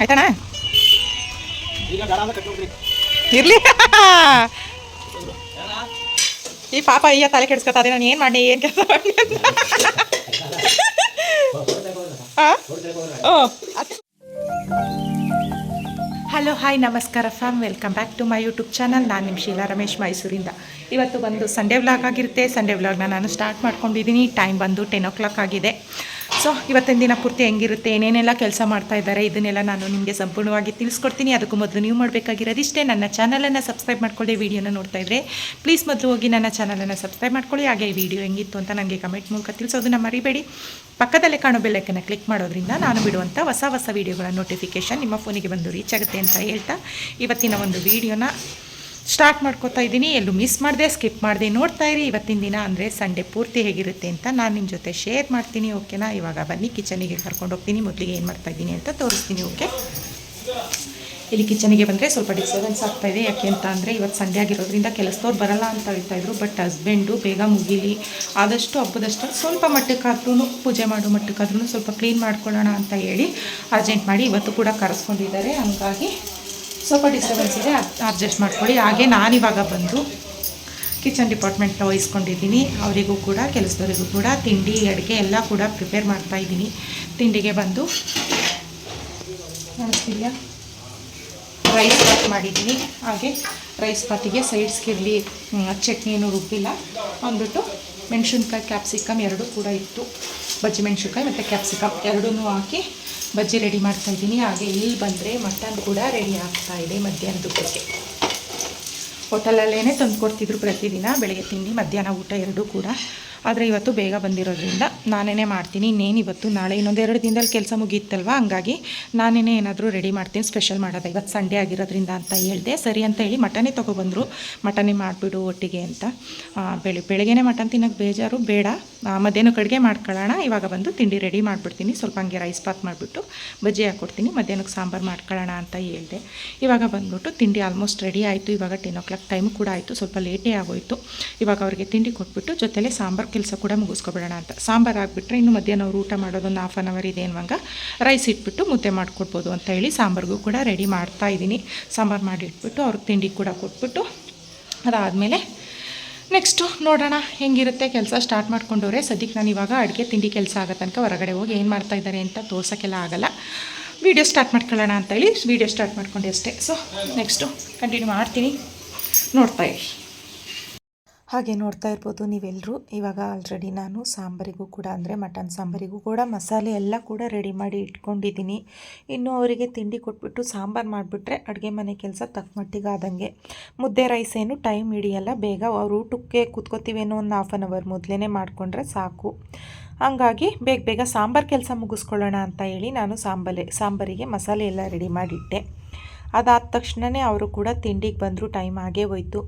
ಆಯ್ತಣ್ಣ? ಈಗ ಇರ್ಲಿ. ಈ ಪಾಪ ಅಯ್ಯ ತಲೆ ಕೆಡ್ಸ್ಕೊತಾ ಇದೆ ನಾನು ಏನು ಮಾಡಿ ಏನು ಕೆಲಸ ಮಾಡಿ ಹಲೋ ಹಾಯ್ ನಮಸ್ಕಾರ fam. Welcome back to my YouTube channel. ನಾನು ನಿಮ್ಮ ಶೀಲಾ ರಮೇಶ್ ಮೈಸೂರಿಂದ. ಇವತ್ತು ಬಂದು ಸಂಡೇ ವ್ಲಾಗ್ ಆಗಿರುತ್ತೆ. ಸಂಡೇ ವ್ಲಾಗ್ನ ನಾನು ಸ್ಟಾರ್ಟ್ ಮಾಡ್ಕೊಂಡಿದ್ದೀನಿ ಟೈಮ್ ಬಂದು ಟೆನ್ ಓ ಕ್ಲಾಕ್ ಆಗಿದೆ. ಸೊ, ಇವತ್ತಿನ ದಿನ ಪೂರ್ತಿ ಹೆಂಗಿರುತ್ತೆ, ಏನೇನೆಲ್ಲ ಕೆಲಸ ಮಾಡ್ತಾ ಇದ್ದಾರೆ, ಇದನ್ನೆಲ್ಲ ನಾನು ನಿಮಗೆ ಸಂಪೂರ್ಣವಾಗಿ ತಿಳಿಸ್ಕೊಡ್ತೀನಿ. ಅದಕ್ಕೂ ಮೊದಲು ನೀವು ಮಾಡಬೇಕಾಗಿರೋದಿಷ್ಟೇ ನನ್ನ ಚಾನಲನ್ನು ಸಬ್ಸ್ಕ್ರೈಬ್ ಮಾಡ್ಕೊಳ್ಳಿ ವೀಡಿಯೋನ ನೋಡ್ತಾ ಇದ್ದರೆ ಪ್ಲೀಸ್ ಮೊದಲು ಹೋಗಿ ನನ್ನ ಚಾನಲನ್ನು ಸಬ್ಸ್ಕ್ರೈಬ್ ಮಾಡ್ಕೊಳ್ಳಿ. ಹಾಗೆ ಈ ವಿಡಿಯೋ ಹೆಂಗಿತ್ತು ಅಂತ ನನಗೆ ಕಮೆಂಟ್ ಮೂಲಕ ತಿಳಿಸೋದನ್ನ ಮರಿಬೇಡಿ. ಪಕ್ಕದಲ್ಲೇ ಕಾಣೋ ಬೆಲ್ಲೈಕನ್ನು ಕ್ಲಿಕ್ ಮಾಡೋದ್ರಿಂದ ನಾನು ಬಿಡುವಂಥ ಹೊಸ ಹೊಸ ವೀಡಿಯೋಗಳ ನೋಟಿಫಿಕೇಷನ್ ನಿಮ್ಮ ಫೋನಿಗೆ ಬಂದು ರೀಚ್ ಆಗುತ್ತೆ ಅಂತ ಹೇಳ್ತಾ, ಇವತ್ತಿನ ಒಂದು ವೀಡಿಯೋನ ಸ್ಟಾರ್ಟ್ ಮಾಡ್ಕೋತಾ ಇದ್ದೀನಿ. ಎಲ್ಲೂ ಮಿಸ್ ಮಾಡಿದೆ ಸ್ಕಿಪ್ ಮಾಡಿದೆ. ನೋಡ್ತಾ ಇರಿ ಇವತ್ತಿನ ದಿನ ಅಂದರೆ ಸಂಡೇ ಪೂರ್ತಿ ಹೇಗಿರುತ್ತೆ ಅಂತ ನಾನು ನಿಮ್ಮ ಜೊತೆ ಶೇರ್ ಮಾಡ್ತೀನಿ ಓಕೆನಾ ಇವಾಗ ಬನ್ನಿ ಕಿಚನಿಗೆ ಕರ್ಕೊಂಡು ಹೋಗ್ತೀನಿ. ಮೊದಲಿಗೆ ಏನು ಮಾಡ್ತಾ ಇದ್ದೀನಿ ಅಂತ ತೋರಿಸ್ತೀನಿ ಓಕೆ ಇಲ್ಲಿ ಕಿಚನಿಗೆ ಬಂದರೆ ಸ್ವಲ್ಪ ಡಿಸ್ಟರ್ಬೆನ್ಸ್ ಇದೆ. ಯಾಕೆ ಅಂತ ಅಂದರೆ ಇವತ್ತು ಸಂಡೇ ಆಗಿರೋದ್ರಿಂದ ಕೆಲಸದವ್ರು ಬರಲ್ಲ ಅಂತ ಹೇಳ್ತಾ ಇದ್ರು. ಬಟ್ ಹಸ್ಬೆಂಡು ಬೇಗ ಮುಗಿಲಿ. ಆದಷ್ಟು ಹಬ್ಬದಷ್ಟು ಸ್ವಲ್ಪ ಮಟ್ಟಕ್ಕಾದ್ರೂ ಪೂಜೆ ಮಾಡೋ ಮಟ್ಟಕ್ಕಾದ್ರೂ ಸ್ವಲ್ಪ ಕ್ಲೀನ್ ಮಾಡ್ಕೊಳ್ಳೋಣ ಅಂತ ಹೇಳಿ ಅರ್ಜೆಂಟ್ ಮಾಡಿ ಇವತ್ತು ಕೂಡ ಕರೆಸ್ಕೊಂಡಿದ್ದಾರೆ. ಹಂಗಾಗಿ ಸ್ವಲ್ಪ ಡಿಸ್ಟರ್ಬೆನ್ಸ್ ಇದೆ ಅಡ್ಜಸ್ಟ್ ಮಾಡ್ಕೊಳ್ಳಿ. ಹಾಗೆ ನಾನಿವಾಗ ಬಂದು ಕಿಚನ್ ಡಿಪಾರ್ಟ್ಮೆಂಟ್ನ ವಹಿಸ್ಕೊಂಡಿದ್ದೀನಿ. ಅವರಿಗೂ ಕೂಡ, ಕೆಲಸದವರಿಗೂ ಕೂಡ ತಿಂಡಿ, ಅಡುಗೆ ಎಲ್ಲ ಕೂಡ ಪ್ರಿಪೇರ್ ಮಾಡ್ತಾ ಇದ್ದೀನಿ. ತಿಂಡಿಗೆ ಬಂದು ಕಾಣಿಸ್ತಿದೆಯಾ ರೈಸ್ ಬಾತ್ ಮಾಡಿದ್ದೀನಿ. ಹಾಗೆ ರೈಸ್ ಬಾತಿಗೆ ಸೈಡ್ಸ್ಗೆ ಇರಲಿ ಚಟ್ನಿನೂ ರುಬ್ಬಿಲ್ಲ. ಅಂದ್ಬಿಟ್ಟು ಮೆಣಸಿನ್ಕಾಯಿ ಕ್ಯಾಪ್ಸಿಕಮ್ ಎರಡೂ ಕೂಡ ಇತ್ತು. ಬಜ್ಜಿ ಮೆಣಸಿನ್ಕಾಯಿ ಮತ್ತು ಕ್ಯಾಪ್ಸಿಕಮ್ ಎರಡೂ ಹಾಕಿ ಬಜ್ಜಿ ರೆಡಿ ಮಾಡ್ತಾ ಇದ್ದೀನಿ. ಹಾಗೆ ಇಲ್ಲಿ ಬಂದರೆ ಮಟನ್ ಕೂಡ ರೆಡಿ ಆಗ್ತಾ ಇದೆ ಮಧ್ಯಾಹ್ನದಕ್ಕೆ ಹೋಟೆಲಲ್ಲೇ ತಂದು ಕೊಡ್ತಿದ್ರು ಪ್ರತಿದಿನ. ಬೆಳಗ್ಗೆ ತಿಂಡಿ, ಮಧ್ಯಾಹ್ನ ಊಟ ಎರಡೂ ಕೂಡ. ಆದರೆ ಇವತ್ತು ಬೇಗ ಬಂದಿರೋದ್ರಿಂದ ನಾನೇ ಮಾಡ್ತೀನಿ. ಇನ್ನೇನು ಇವತ್ತು, ನಾಳೆ ಇನ್ನೊಂದು ಎರಡು ದಿನದಲ್ಲಿ ಕೆಲಸ ಮುಗಿಯುತ್ತಲ್ವ ಹಂಗಾಗಿ ನಾನೇ ಏನಾದರೂ ರೆಡಿ ಮಾಡ್ತೀನಿ ಸ್ಪೆಷಲ್ ಮಾಡೋದು? ಇವತ್ತು ಸಂಡೇ ಆಗಿರೋದ್ರಿಂದ ಅಂತ ಹೇಳಿದೆ. ಸರಿ ಅಂತ ಹೇಳಿ ಮಟನೇ ತೊಗೊಬಂದರು. ಮಟನೇ ಮಾಡಿಬಿಡು ಒಟ್ಟಿಗೆ ಅಂತ. ಬೆಳಿ, ಬೆಳಗ್ಗೆನೇ ಮಟನ್ ತಿನ್ನೋಕ್ಕೆ ಬೇಜಾರು, ಬೇಡ. ಮಧ್ಯಾಹ್ನ ಕಡಿಗೆ ಮಾಡ್ಕೊಳ್ಳೋಣ. ಇವಾಗ ಬಂದು ತಿಂಡಿ ರೆಡಿ ಮಾಡಿಬಿಡ್ತೀನಿ. ಸ್ವಲ್ಪ ಹಂಗೆ ರೈಸ್ ಪಾತ್ ಮಾಡಿಬಿಟ್ಟು ಬಜ್ಜಿ ಹಾಕ್ಕೊಡ್ತೀನಿ. ಮಧ್ಯಾಹ್ನಕ್ಕೆ ಸಾಂಬಾರು ಮಾಡ್ಕೊಳ್ಳೋಣ ಅಂತ ಹೇಳಿದೆ. ಇವಾಗ ಬಂದ್ಬಿಟ್ಟು ತಿಂಡಿ ಆಲ್ಮೋಸ್ಟ್ ರೆಡಿ ಆಯಿತು. ಇವಾಗ ಟೆನ್ ಓ ಕ್ಲಾಕ್ ಟೈಮ್ ಕೂಡ ಆಯಿತು. ಸ್ವಲ್ಪ ಲೇಟೇ ಆಗೋಯಿತು. ಇವಾಗ ಅವರಿಗೆ ತಿಂಡಿ ಕೊಟ್ಬಿಟ್ಟು ಜೊತೆಲೆ ಸಾಂಬಾರು ಕೆಲಸ ಕೂಡ ಮುಗಿಸ್ಕೊಬಿಡೋಣ ಅಂತ. ಸಾಂಬಾರು ಆಗಿಬಿಟ್ರೆ ಇನ್ನು ಮಧ್ಯಾಹ್ನ ಅವ್ರು ಊಟ ಮಾಡೋದೊಂದು ಹಾಫ್ ಆನ್ ಅವರ್ ಇದೆ ಅನ್ನುವಾಗ ರೈಸ್ ಇಟ್ಬಿಟ್ಟು ಮುದ್ದೆ ಮಾಡಿಕೊಡ್ಬೋದು ಅಂತ ಹೇಳಿ ಸಾಂಬಾರಿಗೂ ಕೂಡ ರೆಡಿ ಮಾಡ್ತಾ ಇದ್ದೀನಿ. ಸಾಂಬಾರು ಮಾಡಿ ಇಟ್ಬಿಟ್ಟು ಅವ್ರಿಗೆ ತಿಂಡಿ ಕೂಡ ಕೊಟ್ಬಿಟ್ಟು ಅದಾದಮೇಲೆ ನೆಕ್ಸ್ಟು ನೋಡೋಣ ಹೆಂಗಿರುತ್ತೆ ಕೆಲಸ ಸ್ಟಾರ್ಟ್ ಮಾಡ್ಕೊಂಡವ್ರೆ. ಸದ್ಯಕ್ಕೆ ನಾನು ಇವಾಗ ಅಡುಗೆ, ತಿಂಡಿ ಕೆಲಸ ಆಗೋ ತನಕ ಹೊರಗಡೆ ಹೋಗಿ ಏನು ಮಾಡ್ತಾ ಇದ್ದಾರೆ ಅಂತ ತೋರ್ಸೋಕ್ಕೆಲ್ಲ ಆಗಲ್ಲ. ವೀಡಿಯೋ ಸ್ಟಾರ್ಟ್ ಮಾಡ್ಕೊಳ್ಳೋಣ ಅಂತೇಳಿ ವೀಡಿಯೋ ಸ್ಟಾರ್ಟ್ ಮಾಡ್ಕೊಂಡೆ ಅಷ್ಟೇ. ಸೊ ನೆಕ್ಸ್ಟು ಕಂಟಿನ್ಯೂ ಮಾಡ್ತೀನಿ. ನೋಡ್ತಾ ಇರಿ. ಹಾಗೆ ನೋಡ್ತಾ ಇರ್ಬೋದು ನೀವೆಲ್ಲರೂ ಇವಾಗ ಆಲ್ರೆಡಿ ನಾನು ಸಾಂಬಾರಿಗೂ ಕೂಡ ಅಂದರೆ ಮಟನ್ ಸಾಂಬಾರಿಗೂ ಕೂಡ ಮಸಾಲೆ ಎಲ್ಲ ಕೂಡ ರೆಡಿ ಮಾಡಿ ಇಟ್ಕೊಂಡಿದ್ದೀನಿ. ಇನ್ನು ಅವರಿಗೆ ತಿಂಡಿ ಕೊಟ್ಬಿಟ್ಟು ಸಾಂಬಾರು ಮಾಡಿಬಿಟ್ರೆ ಅಡುಗೆ ಮನೆ ಕೆಲಸ ತಕ್ಕ ಮಟ್ಟಿಗೆ ಆದಂಗೆ. ಮುದ್ದೆ ರೈಸ್ ಏನು ಟೈಮ್ ಹಿಡಿಯಲ್ಲ, ಬೇಗ ಅವ್ರು ಊಟಕ್ಕೆ ಕೂತ್ಕೋತೀವೇನೋ ಒಂದು ಹಾಫ್ ಆನ್ ಅವರ್ ಮೊದಲೇ ಮಾಡಿಕೊಂಡ್ರೆ ಸಾಕು. ಹಾಗಾಗಿ ಬೇಗ ಬೇಗ ಸಾಂಬಾರು ಕೆಲಸ ಮುಗಿಸ್ಕೊಳ್ಳೋಣ ಅಂತ ಹೇಳಿ ನಾನು ಸಾಂಬಲೆ, ಸಾಂಬಾರಿಗೆ ಮಸಾಲೆ ಎಲ್ಲ ರೆಡಿ ಮಾಡಿಟ್ಟೆ. ಅದಾದ ತಕ್ಷಣವೇ ಅವರು ಕೂಡ ತಿಂಡಿಗೆ ಬಂದರೂ ಟೈಮ್ ಆಗೇ ಹೋಯ್ತು.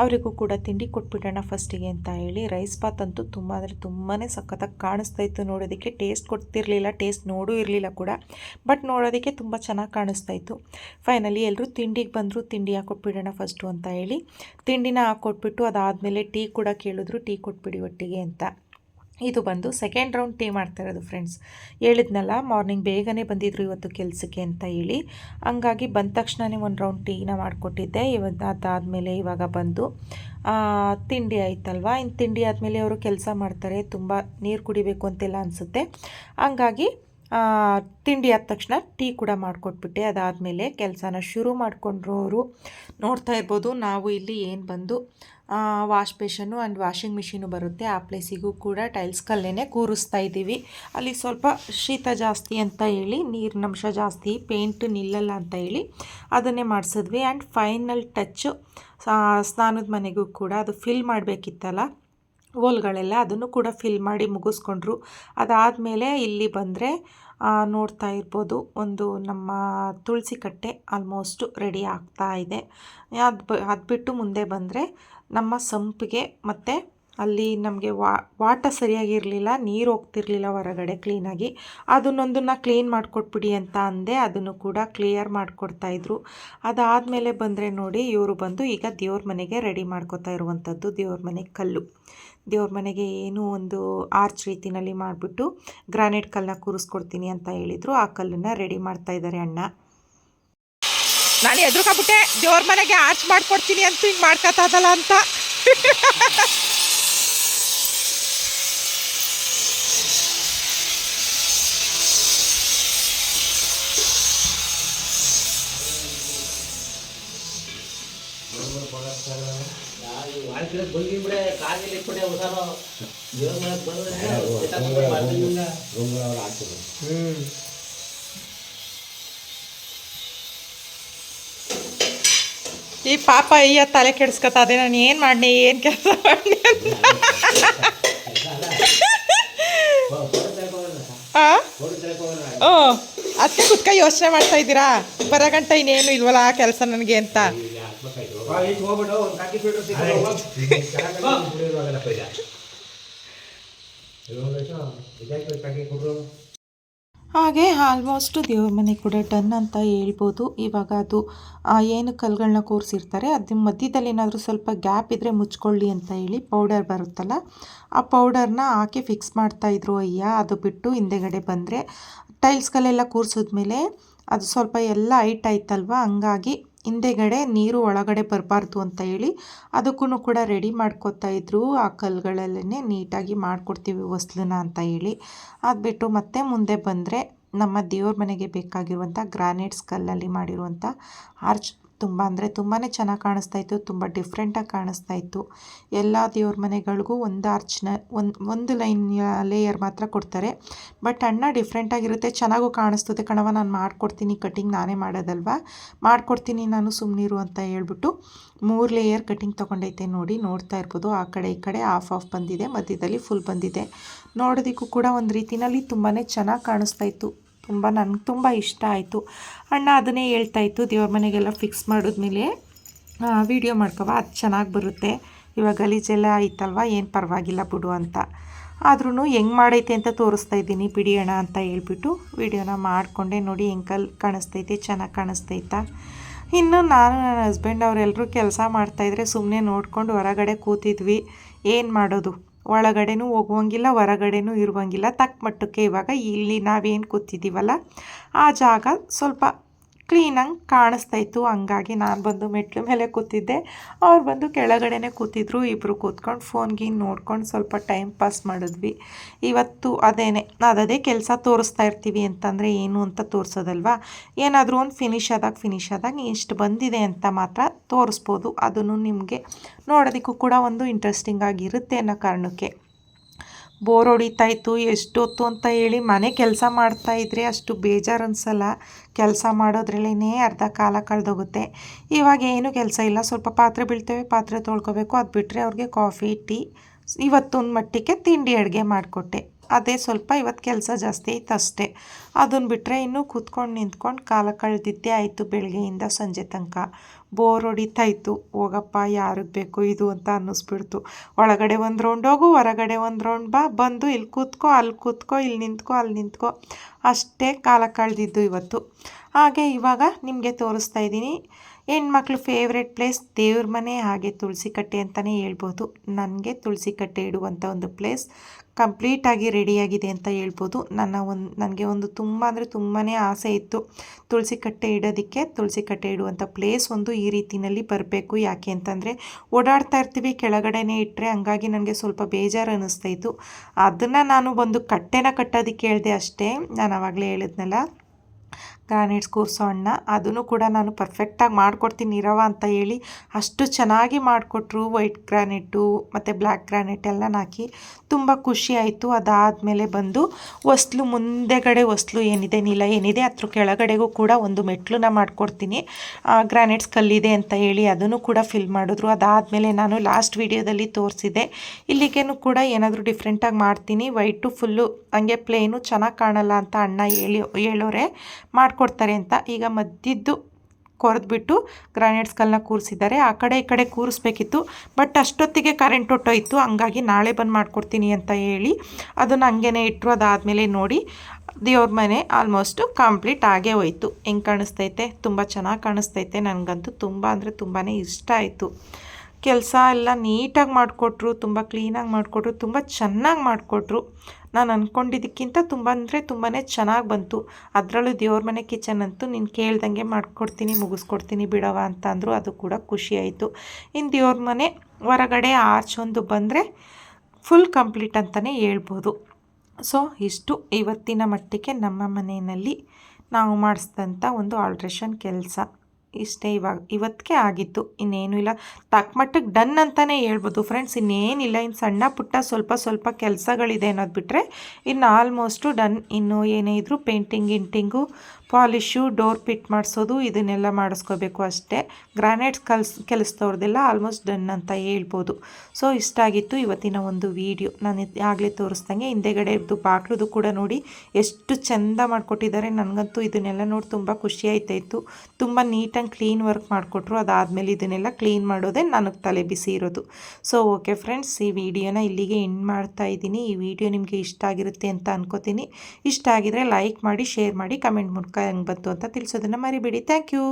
ಅವರಿಗೂ ಕೂಡ ತಿಂಡಿ ಕೊಟ್ಬಿಡೋಣ ಫಸ್ಟಿಗೆ ಅಂತ ಹೇಳಿ ರೈಸ್ ಬಾತ್ ಅಂತೂ ತುಂಬ ಅಂದರೆ ತುಂಬಾ ಸಖತ್ತಾಗಿ ಕಾಣಿಸ್ತಾ ಇತ್ತು ನೋಡೋದಕ್ಕೆ. ಟೇಸ್ಟ್ ಕೊಡ್ತಿರಲಿಲ್ಲ ಟೇಸ್ಟ್ ನೋಡೂ ಇರಲಿಲ್ಲ ಕೂಡ ಬಟ್ ನೋಡೋದಕ್ಕೆ ತುಂಬ ಚೆನ್ನಾಗಿ ಕಾಣಿಸ್ತಾ ಇತ್ತು. ಫೈನಲಿ ಎಲ್ಲರೂ ತಿಂಡಿಗೆ ಬಂದರು, ತಿಂಡಿ ಹಾಕೊಟ್ಬಿಡೋಣ ಫಸ್ಟು ಅಂತ ಹೇಳಿ ತಿಂಡಿನ ಹಾಕ್ಕೊಟ್ಬಿಟ್ಟು ಅದಾದಮೇಲೆ ಟೀ ಕೂಡ ಕೇಳಿದ್ರು ಟೀ ಕೊಟ್ಬಿಡಿ ಒಟ್ಟಿಗೆ ಅಂತ. ಇದು ಬಂದು ಸೆಕೆಂಡ್ ರೌಂಡ್ ಟೀ ಮಾಡ್ತಾ ಇರೋದು ಫ್ರೆಂಡ್ಸ್ ಹೇಳಿದ್ನಲ್ಲ ಮಾರ್ನಿಂಗ್ ಬೇಗನೆ ಬಂದಿದ್ರು ಇವತ್ತು ಕೆಲಸಕ್ಕೆ ಅಂತ ಹೇಳಿ. ಹಂಗಾಗಿ ಬಂದ ತಕ್ಷಣವೇ ಒಂದು ರೌಂಡ್ ಟೀನ ಮಾಡಿಕೊಟ್ಟಿದ್ದೆ. ಇವತ್ತು ಅದಾದಮೇಲೆ ಇವಾಗ ಬಂದು ತಿಂಡಿ ಆಯ್ತಲ್ವ? ಇನ್ನು ತಿಂಡಿ ಆದಮೇಲೆ ಅವರು ಕೆಲಸ ಮಾಡ್ತಾರೆ, ತುಂಬ ನೀರು ಕುಡಿಬೇಕು ಅಂತೆಲ್ಲ ಅನಿಸುತ್ತೆ. ಹಂಗಾಗಿ ತಿಂಡಿ ಆದ ತಕ್ಷಣ ಟೀ ಕೂಡ ಮಾಡಿಕೊಟ್ಬಿಟ್ಟೆ. ಅದಾದಮೇಲೆ ಕೆಲಸನ ಶುರು ಮಾಡಿಕೊಂಡ್ರು ಅವರು ನೋಡ್ತಾ ಇರ್ಬೋದು, ನಾವು ಇಲ್ಲಿ ಏನು ಬಂದು wash basin and washing machine ಬರುತ್ತೆ. ಆ ಪ್ಲೇಸಿಗೂ ಕೂಡ ಟೈಲ್ಸ್ ಕಲ್ಲೇನೆ ಕೂರಿಸ್ತಾ ಇದ್ದೀವಿ. ಅಲ್ಲಿ ಸ್ವಲ್ಪ ಶೀತ ಜಾಸ್ತಿ ಅಂತ ಹೇಳಿ, ನೀರಿನಂಶ ಜಾಸ್ತಿ, ಪೇಂಟ್ ನಿಲ್ಲಲ್ಲ ಅಂತ ಹೇಳಿ ಅದನ್ನೇ ಮಾಡಿಸಿದ್ವಿ. ಆ್ಯಂಡ್ ಫೈನಲ್ ಟಚ್ಚು ಸ್ನಾನದ ಮನೆಗೂ ಕೂಡ ಅದು ಫಿಲ್ ಮಾಡಬೇಕಿತ್ತಲ್ಲ ಹೋಲ್ಗಳೆಲ್ಲ ಅದನ್ನು ಕೂಡ ಫಿಲ್ ಮಾಡಿ ಮುಗಿಸ್ಕೊಂಡ್ರು. ಅದಾದಮೇಲೆ ಇಲ್ಲಿ ಬಂದರೆ ನೋಡ್ತಾ ಇರ್ಬೋದು, ಒಂದು ನಮ್ಮ ತುಳಸಿ ಕಟ್ಟೆ ಆಲ್ಮೋಸ್ಟು ರೆಡಿ ಆಗ್ತಾ ಇದೆ. ಅದು ಬಿಟ್ಟು ಮುಂದೆ ಬಂದರೆ ನಮ್ಮ ಸಂಪಿಗೆ ಮತ್ತು ಅಲ್ಲಿ ನಮಗೆ ವಾಟ ಸರಿಯಾಗಿರಲಿಲ್ಲ, ನೀರು ಹೋಗ್ತಿರ್ಲಿಲ್ಲ ಹೊರಗಡೆ ಕ್ಲೀನಾಗಿ ಅದನ್ನೊಂದನ್ನು ಕ್ಲೀನ್ ಮಾಡಿಕೊಟ್ಬಿಡಿ ಅಂತ ಅಂದೆ ಅದನ್ನು ಕೂಡ ಕ್ಲಿಯರ್ ಮಾಡಿಕೊಡ್ತಾಯಿದ್ರು ಅದಾದಮೇಲೆ ಬಂದರೆ ನೋಡಿ ಇವರು ಬಂದು ಈಗ ದೇವ್ರ ಮನೆಗೆ ರೆಡಿ ಮಾಡ್ಕೋತಾ ಇರುವಂಥದ್ದು ದೇವ್ರ ಮನೆ ಕಲ್ಲು. ದೇವ್ರ ಮನೆಗೆ ಏನೂ ಒಂದು ಆರ್ಚ್ ರೀತಿನಲ್ಲಿ ಮಾಡಿಬಿಟ್ಟು ಗ್ರಾನೈಟ್ ಕಲ್ಲನ್ನ ಕೂರಿಸ್ಕೊಡ್ತೀನಿ ಅಂತ ಹೇಳಿದರು. ಆ ಕಲ್ಲನ್ನು ರೆಡಿ ಮಾಡ್ತಾ ಇದ್ದಾರೆ ಅಣ್ಣ. ನಾನು ಎದುರುಗಾಗ್ಬಿಟ್ಟೆ ದೇವ್ರ ಮನೆಗೆ ಆರ್ಚ್ ಮಾಡಿಕೊಡ್ತೀನಿ ಅಂತ ಹಿಂಗೆ ಮಾಡ್ಕೊತಾದಲ್ಲ ಅಂತ. ಈ ಪಾಪ ಅಯ್ಯ ತಲೆ ಕೆಡಿಸ್ಕೊತದೆ ನಾನು ಏನು ಮಾಡಿ ಏನು ಕೆಲಸ ಮಾಡಿ ಅಂತ. ಆ? ಹ್ಞೂ ಅದಕ್ಕೆ ಕುತ್ಕ ಯೋಚನೆ ಮಾಡ್ತಾ ಇದ್ದೀರಾ? ಬರಗಂಟ ಇನ್ನೇನು ಇಲ್ವಲ್ಲ ಆ ಕೆಲಸ ನನಗೆ ಅಂತ. ಹಾಗೆ. ಆಲ್ಮೋಸ್ಟ್ ದೇವ್ರ ಮನೆ ಕೂಡ ಡನ್ ಅಂತ ಹೇಳ್ಬೋದು. ಇವಾಗ ಅದು ಆ, ಏನು ಕಲ್ಗಳನ್ನ ಕೂರಿಸಿರ್ತಾರೆ ಅದ್ರ ಮಧ್ಯದಲ್ಲಿ ಏನಾದರೂ ಸ್ವಲ್ಪ ಗ್ಯಾಪ್ ಇದ್ದರೆ ಮುಚ್ಕೊಳ್ಳಿ ಅಂತ ಹೇಳಿ ಪೌಡರ್ ಬರುತ್ತಲ್ಲ ಆ ಪೌಡರ್ನ ಹಾಕಿ ಫಿಕ್ಸ್ ಮಾಡ್ತಾಯಿದ್ರು ಅಯ್ಯ. ಅದು ಬಿಟ್ಟು ಹಿಂದೆಗಡೆ ಬಂದರೆ ಟೈಲ್ಸ್ಗಳೆಲ್ಲ ಕೂರಿಸಿದ್ಮೇಲೆ ಅದು ಸ್ವಲ್ಪ ಎಲ್ಲ ಹೈಟ್ ಆಯ್ತಲ್ವ? ಹಂಗಾಗಿ ಹಿಂದೆಗಡೆ ನೀರು ಒಳಗಡೆ ಬರಬಾರ್ದು ಅಂತ ಹೇಳಿ ಅದಕ್ಕೂ ಕೂಡ ರೆಡಿ ಮಾಡ್ಕೊತಾ ಇದ್ರು. ಆ ಕಲ್ಲುಗಳಲ್ಲೇ ನೀಟಾಗಿ ಮಾಡಿಕೊಡ್ತೀವಿ ಹೊಸ್ಲನ್ನ ಅಂತ ಹೇಳಿ. ಅದು ಬಿಟ್ಟು ಮತ್ತೆ ಮುಂದೆ ಬಂದರೆ ನಮ್ಮ ದೇವ್ರ ಮನೆಗೆ ಬೇಕಾಗಿರುವಂಥ ಗ್ರಾನೈಟ್ಸ್ ಕಲ್ಲಲ್ಲಿ ಮಾಡಿರುವಂಥ ಆರ್ಚ್ ತುಂಬ ಅಂದರೆ ತುಂಬಾ ಚೆನ್ನಾಗಿ ಕಾಣಿಸ್ತಾ ಇತ್ತು, ತುಂಬ ಡಿಫ್ರೆಂಟಾಗಿ ಕಾಣಿಸ್ತಾ ಇತ್ತು. ಎಲ್ಲ ದೇವ್ರ ಮನೆಗಳಿಗೂ ಒಂದು ಆರ್ಚ್ನ ಒಂದು ಒಂದು ಲೈನ್ ಲೇಯರ್ ಮಾತ್ರ ಕೊಡ್ತಾರೆ. ಬಟ್ ಅಣ್ಣ ಡಿಫ್ರೆಂಟಾಗಿರುತ್ತೆ ಚೆನ್ನಾಗೂ ಕಾಣಿಸ್ತದೆ. ಕಣವ ನಾನು ಮಾಡಿಕೊಡ್ತೀನಿ ಕಟಿಂಗ್ ನಾನೇ ಮಾಡೋದಲ್ವಾ? ಮಾಡಿಕೊಡ್ತೀನಿ ನಾನು ಸುಮ್ಮನಿರು ಅಂತ ಹೇಳ್ಬಿಟ್ಟು ಮೂರು ಲೇಯರ್ ಕಟಿಂಗ್ ತೊಗೊಂಡೈತೆ ನೋಡಿ, ನೋಡ್ತಾ ಇರ್ಬೋದು. ಆ ಕಡೆ, ಈ ಕಡೆ ಆಫ್ ಆಫ್ ಬಂದಿದೆ, ಮಧ್ಯದಲ್ಲಿ ಫುಲ್ ಬಂದಿದೆ. ನೋಡೋದಕ್ಕೂ ಕೂಡ ಒಂದು ರೀತಿನಲ್ಲಿ ತುಂಬಾ ಚೆನ್ನಾಗಿ ಕಾಣಿಸ್ತಾ ಇತ್ತು. ತುಂಬ ನನಗೆ ತುಂಬ ಇಷ್ಟ ಆಯಿತು. ಅಣ್ಣ ಅದನ್ನೇ ಹೇಳ್ತಾ ಇತ್ತು, ದೇವ್ರ ಮನೆಗೆಲ್ಲ ಫಿಕ್ಸ್ ಮಾಡಿದ್ಮೇಲೆ ವಿಡಿಯೋ ಮಾಡ್ಕವ ಅದು ಚೆನ್ನಾಗಿ ಬರುತ್ತೆ. ಇವಾಗ ಗಲೀಜೆಲ್ಲ ಆಯ್ತಲ್ವ, ಏನು ಪರವಾಗಿಲ್ಲ ಬಿಡು ಅಂತ. ಆದ್ರೂ ಹೆಂಗೆ ಮಾಡೈತೆ ಅಂತ ತೋರಿಸ್ತಾ ಇದ್ದೀನಿ ಬಿಡಿ ಅಣ್ಣ ಅಂತ ಹೇಳ್ಬಿಟ್ಟು ವೀಡಿಯೋನ ಮಾಡಿಕೊಂಡೆ. ನೋಡಿ, ಹೆಂಗೆ ಕಾಣಿಸ್ತೈತೆ, ಚೆನ್ನಾಗಿ ಕಾಣಿಸ್ತೈತಾ. ಇನ್ನು ನಾನು ನನ್ನ ಹಸ್ಬೆಂಡ್ ಅವರೆಲ್ಲರೂ ಕೆಲಸ ಮಾಡ್ತಾಯಿದ್ರೆ ಸುಮ್ಮನೆ ನೋಡ್ಕೊಂಡು ಹೊರಗಡೆ ಕೂತಿದ್ವಿ. ಏನು ಮಾಡೋದು? ಒಳಗಡೆನೂ ಹೋಗುವಂಗಿಲ್ಲ ಹೊರಗಡೆನೂ ಇರುವಂಗಿಲ್ಲ. ತಕ್ಕ ಮಟ್ಟಕ್ಕೆ ಇವಾಗ ಇಲ್ಲಿ ನಾವೇನು ಕೂತಿದ್ದೀವಲ್ಲ ಆ ಜಾಗ ಸ್ವಲ್ಪ ಕ್ಲೀನಾಗಿ ಕಾಣಿಸ್ತಾ ಇತ್ತು ಹಂಗಾಗಿ ನಾನು ಬಂದು ಮೆಟ್ಲು ಮೇಲೆ ಕೂತಿದ್ದೆ. ಅವ್ರು ಬಂದು ಕೆಳಗಡೆನೇ ಕೂತಿದ್ರು. ಇಬ್ಬರು ಕೂತ್ಕೊಂಡು ಫೋನ್ ಗೀನ್ ನೋಡ್ಕೊಂಡು ಸ್ವಲ್ಪ ಟೈಮ್ ಪಾಸ್ ಮಾಡಿದ್ವಿ. ಇವತ್ತು ಅದೇನೆ ಅದೇ ಕೆಲಸ ತೋರಿಸ್ತಾ ಇರ್ತೀವಿ ಅಂತಂದರೆ ಏನು ಅಂತ ತೋರಿಸೋದಲ್ವಾ? ಏನಾದರೂ ಒಂದು ಫಿನಿಶ್ ಆದಾಗ ಫಿನಿಶ್ ಆದಾಗ ಇಷ್ಟು ಬಂದಿದೆ ಅಂತ ಮಾತ್ರ ತೋರಿಸ್ಬೋದು. ಅದನ್ನು ನಿಮಗೆ ನೋಡೋದಕ್ಕೂ ಕೂಡ ಒಂದು ಇಂಟ್ರೆಸ್ಟಿಂಗ್ ಆಗಿರುತ್ತೆ ಅನ್ನೋ ಕಾರಣಕ್ಕೆ. ಬೋರ್ ಹೊಡಿತಾ ಇತ್ತು. ಎಷ್ಟೊತ್ತು ಅಂತ ಹೇಳಿ ಮನೆ ಕೆಲಸ ಮಾಡ್ತಾ ಇದ್ರೆ ಅಷ್ಟು ಬೇಜಾರು ಅನ್ಸಲ್ಲ. ಕೆಲಸ ಮಾಡೋದ್ರಲ್ಲೇ ಅರ್ಧ ಕಾಲ ಕಳೆದೋಗುತ್ತೆ. ಇವಾಗ ಏನು ಕೆಲಸ ಇಲ್ಲ. ಸ್ವಲ್ಪ ಪಾತ್ರೆ ಬೀಳ್ತೇವೆ, ಪಾತ್ರೆ ತೊಳ್ಕೊಬೇಕು. ಅದು ಬಿಟ್ಟರೆ ಅವ್ರಿಗೆ ಕಾಫಿ, ಟೀ, ಇವತ್ತೊಂದು ಮಟ್ಟಿಗೆ ತಿಂಡಿ ಅಡುಗೆ ಮಾಡಿಕೊಟ್ಟೆ. ಅದೇ ಸ್ವಲ್ಪ ಇವತ್ತು ಕೆಲಸ ಜಾಸ್ತಿ ಇತ್ತು ಅಷ್ಟೇ. ಅದನ್ನು ಬಿಟ್ಟರೆ ಇನ್ನೂ ಕೂತ್ಕೊಂಡು ನಿಂತ್ಕೊಂಡು ಕಾಲ ಕಳೆದಿದ್ದೇ ಆಯಿತು ಬೆಳಗ್ಗೆಯಿಂದ ಸಂಜೆ ತನಕ. ಬೋರ್ ಹೊಡಿತಾ ಇತ್ತು ಹೋಗಪ್ಪ, ಯಾರಿಗೆ ಬೇಕು ಇದು ಅಂತ ಅನ್ನಿಸ್ಬಿಡ್ತು. ಒಳಗಡೆ ಒಂದು ರೌಂಡ್ ಹೋಗು, ಹೊರಗಡೆ ಒಂದು ರೌಂಡ್ ಬಾ. ಬಂದು ಇಲ್ಲಿ ಕೂತ್ಕೋ ಅಲ್ಲಿ ಕೂತ್ಕೋ ಇಲ್ಲಿ ನಿಂತ್ಕೋ ಅಲ್ಲಿ ನಿಂತ್ಕೋ. ಅಷ್ಟೇ ಕಾಲ ಕಳೆದಿದ್ದು ಇವತ್ತು. ಹಾಗೆ ಇವಾಗ ನಿಮಗೆ ತೋರಿಸ್ತಾ ಇದ್ದೀನಿ. ಹೆಣ್ಮಕ್ಳು ಫೇವ್ರೆಟ್ ಪ್ಲೇಸ್ ದೇವ್ರ ಮನೆ ಹಾಗೆ ತುಳಸಿ ಕಟ್ಟೆ ಅಂತಲೇ ಹೇಳ್ಬೋದು. ನನಗೆ ತುಳಸಿ ಕಟ್ಟೆ ಇಡುವಂಥ ಒಂದು ಪ್ಲೇಸ್ ಕಂಪ್ಲೀಟಾಗಿ ರೆಡಿಯಾಗಿದೆ ಅಂತ ಹೇಳ್ಬೋದು. ನನ್ನ ಒಂದು, ನನಗೆ ಒಂದು ತುಂಬ ಅಂದರೆ ತುಂಬಾ ಆಸೆ ಇತ್ತು ತುಳಸಿ ಕಟ್ಟೆ ಇಡೋದಕ್ಕೆ. ತುಳಸಿ ಕಟ್ಟೆ ಇಡುವಂಥ ಪ್ಲೇಸ್ ಒಂದು ಈ ರೀತಿಯಲ್ಲಿ ಬರಬೇಕು. ಯಾಕೆ ಅಂತಂದರೆ ಓಡಾಡ್ತಾ ಇರ್ತೀವಿ, ಕೆಳಗಡೆನೇ ಇಟ್ಟರೆ ಹಂಗಾಗಿ ನನಗೆ ಸ್ವಲ್ಪ ಬೇಜಾರು ಅನ್ನಿಸ್ತಾ ಇತ್ತು. ಅದನ್ನು ನಾನು ಒಂದು ಕಟ್ಟೆನ ಕಟ್ಟೋದಕ್ಕೆ ಹೇಳಿದೆ ಅಷ್ಟೇ. ನಾನು ಆವಾಗಲೇ ಹೇಳಿದ್ನಲ್ಲ. ಗ್ರಾನೈಟ್ಸ್ ಕೂರಿಸೋ ಅಣ್ಣ, ಅದನ್ನು ಕೂಡ ನಾನು ಪರ್ಫೆಕ್ಟಾಗಿ ಮಾಡಿಕೊಡ್ತೀನಿ ಇರವ ಅಂತ ಹೇಳಿ ಅಷ್ಟು ಚೆನ್ನಾಗಿ ಮಾಡಿಕೊಟ್ರು ವೈಟ್ ಗ್ರಾನೈಟು ಮತ್ತು ಬ್ಲ್ಯಾಕ್ ಗ್ರಾನೈಟ್ ಎಲ್ಲ ಹಾಕಿ. ತುಂಬ ಖುಷಿ ಆಯಿತು. ಅದಾದಮೇಲೆ ಬಂದು ಹೊಸ್ಲು ಮುಂದೆಗಡೆ ಹೊಸ್ಲು ಏನಿದೆ, ನೀಲ ಏನಿದೆ, ಅದ್ರ ಕೆಳಗಡೆಗೂ ಕೂಡ ಒಂದು ಮೆಟ್ಲನ್ನ ಮಾಡಿಕೊಡ್ತೀನಿ. ಗ್ರಾನೈಟ್ಸ್ ಕಲ್ಲಿದೆ ಅಂತ ಹೇಳಿ ಅದನ್ನು ಕೂಡ ಫಿಲ್ ಮಾಡಿದ್ರು. ಅದಾದಮೇಲೆ ನಾನು ಲಾಸ್ಟ್ ವಿಡಿಯೋದಲ್ಲಿ ತೋರಿಸಿದೆ. ಇಲ್ಲಿಗೇನು ಕೂಡ ಏನಾದರೂ ಡಿಫ್ರೆಂಟಾಗಿ ಮಾಡ್ತೀನಿ. ವೈಟು ಫುಲ್ಲು ಹಂಗೆ ಪ್ಲೇನು ಚೆನ್ನಾಗಿ ಕಾಣಲ್ಲ ಅಂತ ಅಣ್ಣ ಹೇಳಿ, ಹೇಳೋರೆ. ಮಾಡಿಕೊಡ್ತಾರೆ ಅಂತ ಈಗ ಮದ್ದಿದ್ದು ಕೊರೆದ್ಬಿಟ್ಟು ಗ್ರಾನೈಟ್ ಸ್ಕಲ್ನ ಕೂರಿಸಿದ್ದಾರೆ. ಆ ಕಡೆ ಈ ಕಡೆ ಕೂರಿಸ್ಬೇಕಿತ್ತು. ಬಟ್ ಅಷ್ಟೊತ್ತಿಗೆ ಕರೆಂಟ್ ಹೊಟ್ಟೋಯಿತು ಹಂಗಾಗಿ ನಾಳೆ ಬಂದು ಮಾಡಿಕೊಡ್ತೀನಿ ಅಂತ ಹೇಳಿ ಅದನ್ನು ಹಂಗೇನೆ ಇಟ್ಟರು ಅದಾದಮೇಲೆ ನೋಡಿ ದೇವ್ರ ಮನೆ ಆಲ್ಮೋಸ್ಟು ಕಂಪ್ಲೀಟ್ ಆಗೇ ಹೋಯ್ತು. ಹೆಂಗೆ ಕಾಣಿಸ್ತೈತೆ? ತುಂಬ ಚೆನ್ನಾಗಿ ಕಾಣಿಸ್ತೈತೆ. ನನಗಂತೂ ತುಂಬ ಅಂದರೆ ತುಂಬಾ ಇಷ್ಟ ಆಯಿತು. ಕೆಲಸ ಎಲ್ಲ ನೀಟಾಗಿ ಮಾಡಿಕೊಟ್ರು, ತುಂಬ ಕ್ಲೀನಾಗಿ ಮಾಡಿಕೊಟ್ರು, ತುಂಬ ಚೆನ್ನಾಗಿ ಮಾಡಿಕೊಟ್ರು. ನಾನು ಅಂದ್ಕೊಂಡಿದ್ದಕ್ಕಿಂತ ತುಂಬ ಅಂದರೆ ತುಂಬಾ ಚೆನ್ನಾಗಿ ಬಂತು. ಅದರಲ್ಲೂ ದೇವ್ರ ಮನೆ ಕಿಚನ್ ಅಂತೂ ನೀನು ಕೇಳ್ದಂಗೆ ಮಾಡಿಕೊಡ್ತೀನಿ, ಮುಗಿಸ್ಕೊಡ್ತೀನಿ ಬಿಡವ ಅಂತ ಅಂದರು, ಅದು ಕೂಡ ಖುಷಿ ಆಯಿತು. ಇನ್ನು ದೇವ್ರ ಮನೆ ಹೊರಗಡೆ ಆರ್ಚ್ ಒಂದು ಬಂದರೆ ಫುಲ್ ಕಂಪ್ಲೀಟ್ ಅಂತಲೇ ಹೇಳ್ಬೋದು. ಸೊ ಇಷ್ಟು ಇವತ್ತಿನ ಮಟ್ಟಿಗೆ ನಮ್ಮ ಮನೆಯಲ್ಲಿ ನಾವು ಮಾಡಿಸಿದಂಥ ಒಂದು ಆಲ್ಟ್ರೇಷನ್ ಕೆಲಸ. ಇಷ್ಟೇ ಇವಾಗ ಇವತ್ತಿಗೆ ಆಗಿತ್ತು, ಇನ್ನೇನು ಇಲ್ಲ. ತಕ್ಕ ಮಟ್ಟಕ್ಕೆ ಡನ್ ಅಂತಲೇ ಹೇಳ್ಬೋದು. ಫ್ರೆಂಡ್ಸ್ ಇನ್ನೇನಿಲ್ಲ. ಇನ್ನು ಸಣ್ಣ ಪುಟ್ಟ ಸ್ವಲ್ಪ ಸ್ವಲ್ಪ ಕೆಲಸಗಳಿದೆ ಅನ್ನೋದು ಬಿಟ್ಟರೆ ಇನ್ನು ಆಲ್ಮೋಸ್ಟು ಡನ್. ಇನ್ನು ಏನೇ ಇದ್ದರೂ ಪೇಂಟಿಂಗ್ ಇಂಟಿಂಗು ಪಾಲಿಶು ಡೋರ್ ಪಿಟ್ ಮಾಡಿಸೋದು, ಇದನ್ನೆಲ್ಲ ಮಾಡಿಸ್ಕೋಬೇಕು ಅಷ್ಟೇ. ಗ್ರಾನೈಟ್ಸ್ ಕಲ್ಸ್ ಕೆಲಸದವ್ರದ್ದೆಲ್ಲ ಆಲ್ಮೋಸ್ಟ್ ಡನ್ ಅಂತ ಹೇಳ್ಬೋದು. ಸೊ ಇಷ್ಟ ಆಗಿತ್ತು ಇವತ್ತಿನ ಒಂದು ವಿಡಿಯೋ ನಾನು ಆಗಲೇ ತೋರಿಸ್ದಂಗೆ ಹಿಂದೆಗಡೆದು ಬಾಗ್ಲದು ಕೂಡ ನೋಡಿ ಎಷ್ಟು ಚೆಂದ ಮಾಡಿಕೊಟ್ಟಿದ್ದಾರೆ. ನನಗಂತೂ ಇದನ್ನೆಲ್ಲ ನೋಡಿ ತುಂಬ ಖುಷಿ ಆಯ್ತಾಯಿತ್ತು ತುಂಬ ನೀಟಾಗಿ ಕ್ಲೀನ್ ವರ್ಕ್ ಮಾಡಿಕೊಟ್ರು, ಅದಾದಮೇಲೆ ಇದನ್ನೆಲ್ಲ ಕ್ಲೀನ್ ಮಾಡೋದೇ ನನಗೆ ತಲೆ ಬಿಸಿ ಇರೋದು. ಸೊ ಓಕೆ ಫ್ರೆಂಡ್ಸ್ ಈ ವಿಡಿಯೋನ ಇಲ್ಲಿಗೆ ಎಂಡ್ ಮಾಡ್ತಾ ಇದ್ದೀನಿ. ಈ ವಿಡಿಯೋ ನಿಮಗೆ ಇಷ್ಟ ಆಗಿರುತ್ತೆ ಅಂತ ಅನ್ಕೋತೀನಿ. ಇಷ್ಟ ಆಗಿದ್ರೆ ಲೈಕ್ ಮಾಡಿ ಶೇರ್ ಮಾಡಿ ಕಮೆಂಟ್ ಮೂಲಕ ಹೆಂಗೆ ಬಂತು ಅಂತ ತಿಳಿಸೋದನ್ನು ಮರಿಬೇಡಿ. Thank you